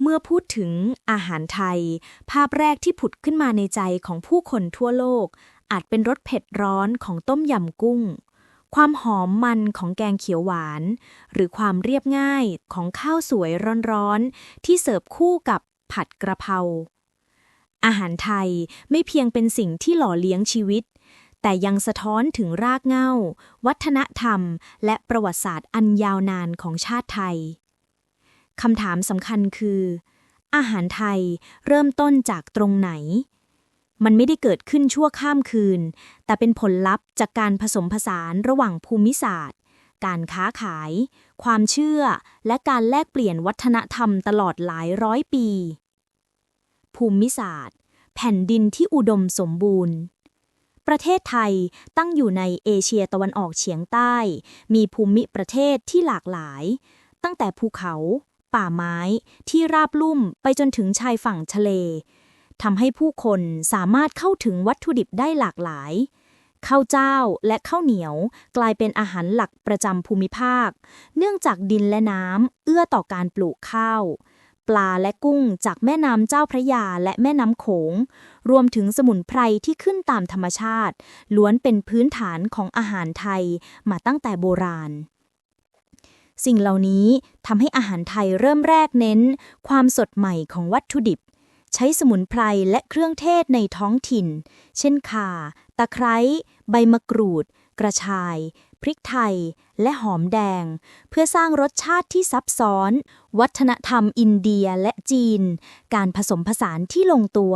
เมื่อพูดถึงอาหารไทย ภาพแรกที่ผุดขึ้นมาในใจของผู้คนทั่วโลก อาจเป็นรสเผ็ดร้อนของต้มยำกุ้ง ความหอมมันของแกงเขียวหวาน หรือความเรียบง่ายของข้าวสวยร้อนๆ ที่เสิร์ฟคู่กับผัดกระเพรา อาหารไทยไม่เพียงเป็นสิ่งที่หล่อเลี้ยงชีวิต แต่ยังสะท้อนถึงรากเหง้า วัฒนธรรม และประวัติศาสตร์อันยาวนานของชาติไทย คำถามสำคัญคือ อาหารไทยเริ่มต้นจากตรงไหน มันไม่ได้เกิดขึ้นชั่วข้ามคืน แต่เป็นผลลัพธ์จากการผสมผสานระหว่างภูมิศาสตร์ การค้าขาย ความเชื่อ และการแลกเปลี่ยนวัฒนธรรมตลอดหลายร้อยปี ภูมิศาสตร์ แผ่นดินที่อุดมสมบูรณ์ประเทศไทยตั้งอยู่ในเอเชียตะวันออกเฉียงใต้ มีภูมิประเทศที่หลากหลาย ตั้งแต่ภูเขา ป่าไม้ที่ราบลุ่มไปจนถึงชายฝั่งทะเลทำให้ผู้คนสามารถเข้าถึงวัตถุดิบได้หลากหลายข้าวเจ้าและข้าวเหนียวกลายเป็นอาหารหลักประจำภูมิภาค เนื่องจากดินและน้ำเอื้อต่อการปลูกข้าว ปลาและกุ้งจากแม่น้ำเจ้าพระยาและแม่น้ำโขง รวมถึงสมุนไพรที่ขึ้นตามธรรมชาติ ล้วนเป็นพื้นฐานของอาหารไทยมาตั้งแต่โบราณ สิ่งเหล่านี้ทำให้อาหารไทยเริ่มแรกเน้น ความสดใหม่ของวัตถุดิบ ใช้สมุนไพรและเครื่องเทศในท้องถิ่น เช่นข่า ตะไคร้ ใบมะกรูด กระชาย พริกไทย และหอมแดง เพื่อสร้างรสชาติที่ซับซ้อน วัฒนธรรมอินเดียและจีน การผสมผสานที่ลงตัว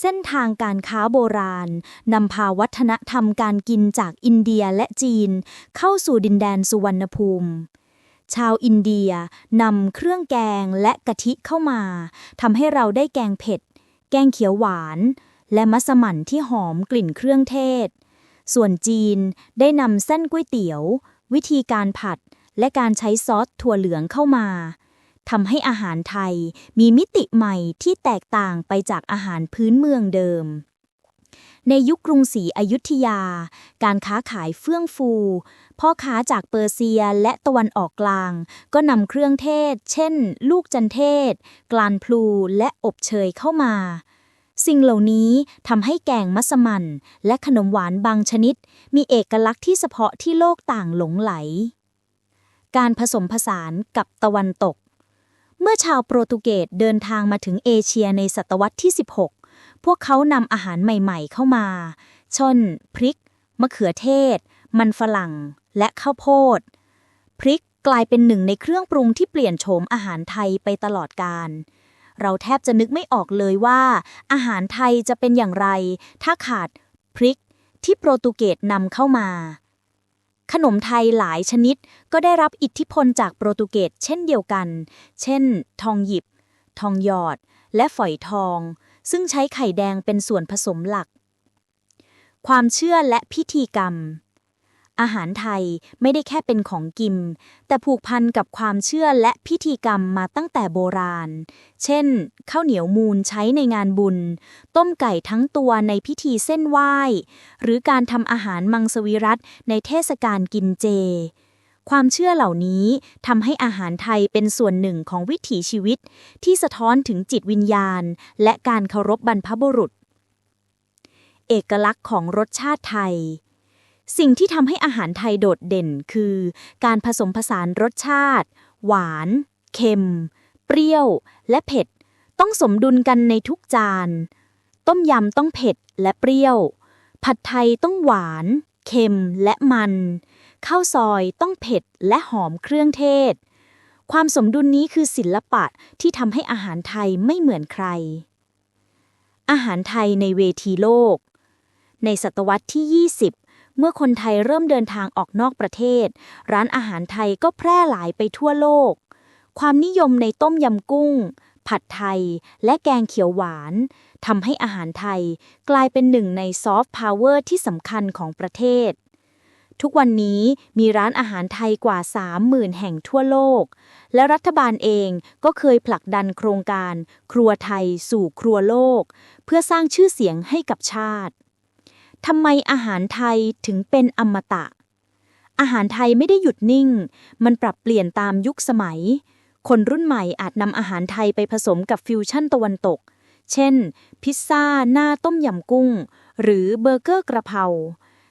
เส้นทางการค้าโบราณนำพาวัฒนธรรมการกินจากอินเดียและจีน เข้าสู่ดินแดนสุวรรณภูมิ ชาวอินเดียนำเครื่องแกงและกะทิเข้ามาทำให้เราได้แกงเผ็ด แกงเขียวหวาน และมัสมั่นที่หอมกลิ่นเครื่องเทศ ส่วนจีนได้นำเส้นก๋วยเตี๋ยว วิธีการผัด และการใช้ซอสถั่วเหลืองเข้ามา ทำให้อาหารไทยมีมิติใหม่ที่แตกต่างไปจากอาหารพื้นเมืองเดิม ในยุคกรุงศรีอยุธยา การค้าขายเฟื่องฟู พ่อค้าจากเปอร์เซียและตะวันออกกลาง ก็นำเครื่องเทศ เช่น ลูกจันเทศ กลานพลูและอบเชยเข้ามาสิ่งเหล่านี้ทำให้แกงมัสมั่นและขนมหวานบางชนิด มีเอกลักษณ์ที่เฉพาะที่โลกต่างหลงไหล การผสมผสานกับตะวันตก เมื่อชาวโปรตุเกสเดินทางมาถึงเอเชียในศตวรรษที่ 16 พวกเขานำอาหารใหม่ๆเข้ามาช่นพริก มะเขือเทศ มันฝรั่ง และข้าวโพด พริกกลายเป็นหนึ่งในเครื่องปรุงที่เปลี่ยนโฉมอาหารไทยไปตลอดกาลเราแทบจะนึกไม่ออกเลยว่า อาหารไทยจะเป็นอย่างไร ถ้าขาดพริกที่โปรตุเกสนำเข้ามา ขนมไทยหลายชนิดก็ได้รับอิทธิพลจากโปรตุเกสเช่นเดียวกัน เช่น ทองหยิบ ทองหยอด และฝอยทอง ซึ่งใช้ไข่แดงเป็นส่วนผสมหลัก ความเชื่อและพิธีกรรม อาหารไทยไม่ได้แค่เป็นของกิน แต่ผูกพันกับความเชื่อและพิธีกรรมมาตั้งแต่โบราณ เช่น ข้าวเหนียวมูลใช้ในงานบุญ ต้มไก่ทั้งตัวในพิธีเส้นไหว้ หรือการทำอาหารมังสวิรัตในเทศกาลกินเจ ความเชื่อเหล่านี้ทำให้อาหารไทยเป็นส่วนหนึ่งของวิถีชีวิต ที่สะท้อนถึงจิตวิญญาณ และการเคารพบรรพบุรุษ เอกลักษณ์ของรสชาติไทย สิ่งที่ทำให้อาหารไทยโดดเด่นคือ การผสมผสานรสชาติ หวาน เค็ม เปรี้ยว และเผ็ด ต้องสมดุลกันในทุกจาน ต้มยำต้องเผ็ดและเปรี้ยว ผัดไทยต้องหวาน เค็มและมัน ข้าวซอยต้องเผ็ดและหอมเครื่องเทศ ความสมดุลนี้คือศิลปะที่ทำให้อาหารไทยไม่เหมือนใคร อาหารไทยในเวทีโลก ในศตวรรษที่ 20 เมื่อคนไทยเริ่มเดินทางออกนอกประเทศ ร้านอาหารไทยก็แพร่หลายไปทั่วโลก ความนิยมในต้มยำกุ้ง ผัดไทย และแกงเขียวหวานทำให้อาหารไทยกลายเป็นหนึ่งในซอฟต์พาวเวอร์ที่สำคัญของประเทศ ทุกวันนี้มีร้านอาหารไทยกว่า 30,000 แห่งทั่วโลก และรัฐบาลเองก็เคยผลักดันโครงการ ครัวไทยสู่ครัวโลก เพื่อสร้างชื่อเสียงให้กับชาติ ทำไมอาหารไทยถึงเป็นอมตะ อาหารไทยไม่ได้หยุดนิ่ง มันปรับเปลี่ยนตามยุคสมัย คนรุ่นใหม่อาจนำอาหารไทยไปผสมกับฟิวชั่นตะวันตก เช่น พิซซ่า หน้าต้มยำกุ้ง หรือเบอร์เกอร์กระเพรา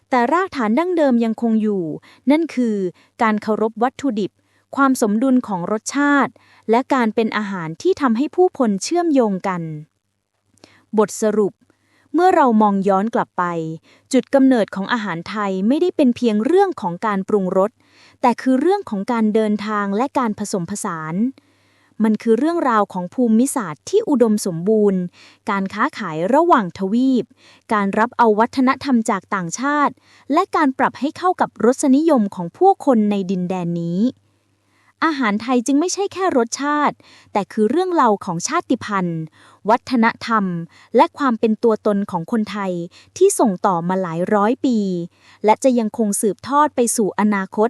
แต่รากฐานดั้งเดิมยังคงอยู่ นั่นคือการเคารพวัตถุดิบ ความสมดุลของรสชาติ และการเป็นอาหารที่ทำให้ผู้คนเชื่อมโยงกัน บทสรุป เมื่อเรามองย้อนกลับไป จุดกำเนิดของอาหารไทยไม่ได้เป็นเพียงเรื่องของการปรุงรส แต่คือเรื่องของการเดินทางและการผสมผสาน มันคือเรื่องราวของภูมิศาสตร์ที่อุดมสมบูรณ์ การค้าขายระหว่างทวีป การรับเอาวัฒนธรรมจากต่างชาติ และการปรับให้เข้ากับรสนิยมของผู้คนในดินแดนนี้ อาหารไทยจึงไม่ใช่แค่รสชาติ แต่คือเรื่องเล่าของชาติพันธุ์ วัฒนธรรม และความเป็นตัวตนของคนไทยที่ส่งต่อมาหลายร้อยปี และจะยังคงสืบทอดไปสู่อนาคต